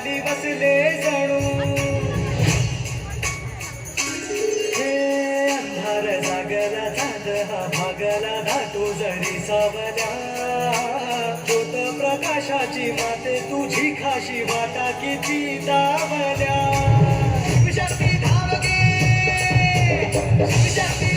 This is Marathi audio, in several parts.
खाली बसले जणू. हे अंधार जागला चांद हा भागला धाटो जरी सावला ज्योत प्रकाशाची माते तुझी खाशी वाटा किती दावल्या. विचारती धावगे विचारती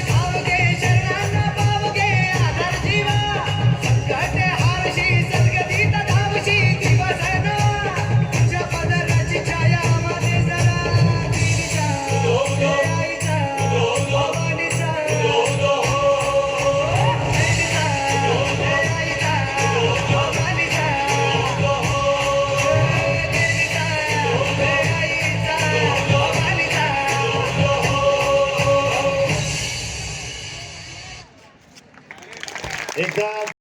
Exactly.